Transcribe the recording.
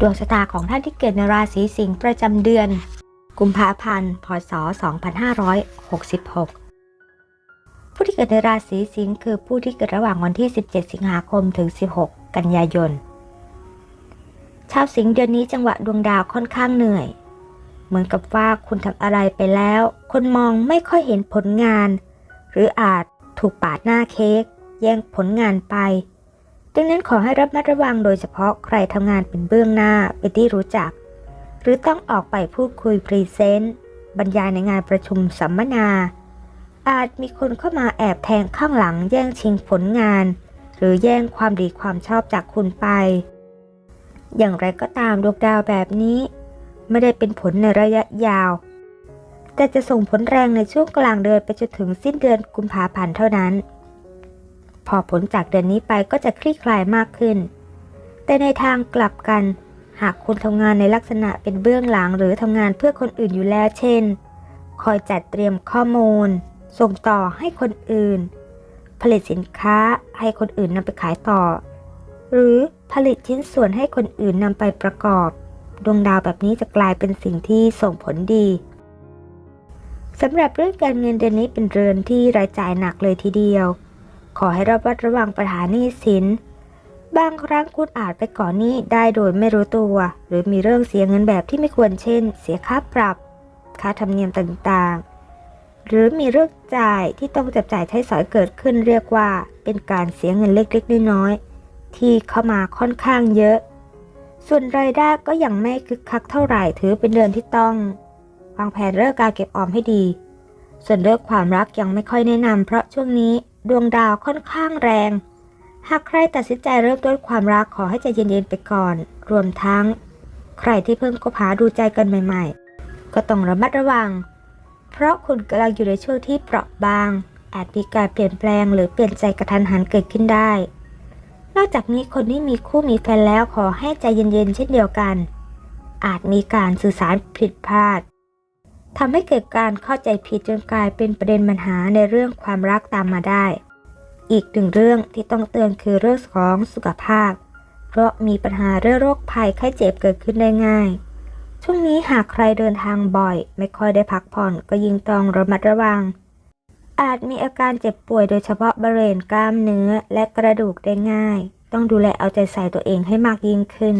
ดวงชะตาของท่านที่เกิดในราศีสิงห์ประจำเดือน กุมภาพันธ์ พศ 2566ผู้ที่เกิดในราศีสิงห์คือผู้ที่เกิดระหว่างวันที่ 17 สิงหาคมถึง 16 กันยายน ชาวสิงห์เดือนนี้จังหวะดวงดาวค่อนข้างเหนื่อย เหมือนกับว่าคุณทำอะไรไปแล้ว คนมองไม่ค่อยเห็นผลงาน หรืออาจถูกปาดหน้าเค้ก แย่งผลงานไป ดังนั้นขอให้ระมัดระวังโดยเฉพาะใครทำงานเป็นเบื้องหน้าเป็นที่รู้จัก หรือต้องออกไปพูดคุยพรีเซนต์บรรยายในงานประชุมสัมมนา อาจมีคนเข้ามาแอบแทงข้างหลังแย่งชิงผลงาน หรือแย่งความดีความชอบจากคุณไป อย่างไรก็ตามดวงดาวแบบนี้ ไม่ได้เป็นผลในระยะยาว แต่จะส่งผลแรงในช่วงกลางเดือนไปจนถึงสิ้นเดือนกุมภาพันธ์เท่านั้น พอผลจากเดือนนี้ไปก็จะคลี่คลายมากขึ้น แต่ในทางกลับกัน หากคุณทำงานในลักษณะเป็นเบื้องหลังหรือทำงานเพื่อคนอื่นอยู่แล้วเช่น คอยจัดเตรียมข้อมูล ส่งต่อให้คนอื่น ผลิตสินค้าให้คนอื่นนำไปขายต่อ หรือผลิตชิ้นส่วนให้คนอื่นนำไปประกอบ ดวงดาวแบบนี้จะกลายเป็นสิ่งที่ส่งผลดีสำหรับเรื่องการเงินเดือนนี้เป็นเรือนที่รายจ่ายหนักเลยทีเดียว ขอให้ระมัดระวังปัญหาหนี้สิน บางครั้งคุณอาจไปก่อนหนี้ได้โดยไม่รู้ตัว หรือมีเรื่องเสียเงินแบบที่ไม่ควรเช่น เสียค่าปรับ ค่าธรรมเนียมต่างๆ หรือมีเรื่องจ่ายที่ต้องจับจ่ายใช้สอยเกิดขึ้นเรียกว่า เป็นการเสียเงินเล็กๆน้อยๆที่เข้ามาค่อนข้างเยอะ ส่วนรายได้ก็ยังไม่คึกคักเท่าไหร่ถือเป็นเดือนที่ต้องวางแผนเรื่องการเก็บออมให้ดี ส่วนเรื่องความรักยังไม่ค่อยแนะนำเพราะช่วงนี้ ดวงดาวค่อนข้างแรง หากใครตัดสินใจเริ่มต้นความรักขอให้ใจเย็นๆไปก่อน รวมทั้ง ใครที่เพิ่งคบหาดูใจกันใหม่ ๆ ก็ต้องระมัดระวัง เพราะคุณกำลังอยู่ในช่วงที่เปราะบาง อาจมีการเปลี่ยนแปลงหรือเปลี่ยนใจกระทันหันเกิดขึ้นได้ นอกจากนี้คนที่มีคู่มีแฟนแล้วขอให้ใจเย็นๆเช่นเดียวกัน อาจมีการสื่อสารผิดพลาด ทำให้เกิดการเข้าใจผิดจนกลายเป็นประเด็นปัญหาในเรื่องความรักตามมาได้ อีกหนึ่งเรื่องที่ต้องเตือนคือเรื่องของสุขภาพ เพราะมีปัญหาเรื่องโรคภัยไข้เจ็บเกิดขึ้นได้ง่าย ช่วงนี้หากใครเดินทางบ่อย ไม่ค่อยได้พักผ่อนก็ยิ่งต้องระมัดระวัง อาจมีอาการเจ็บป่วยโดยเฉพาะบริเวณกล้ามเนื้อและกระดูกได้ง่าย ต้องดูแลเอาใจใส่ตัวเองให้มากยิ่งขึ้น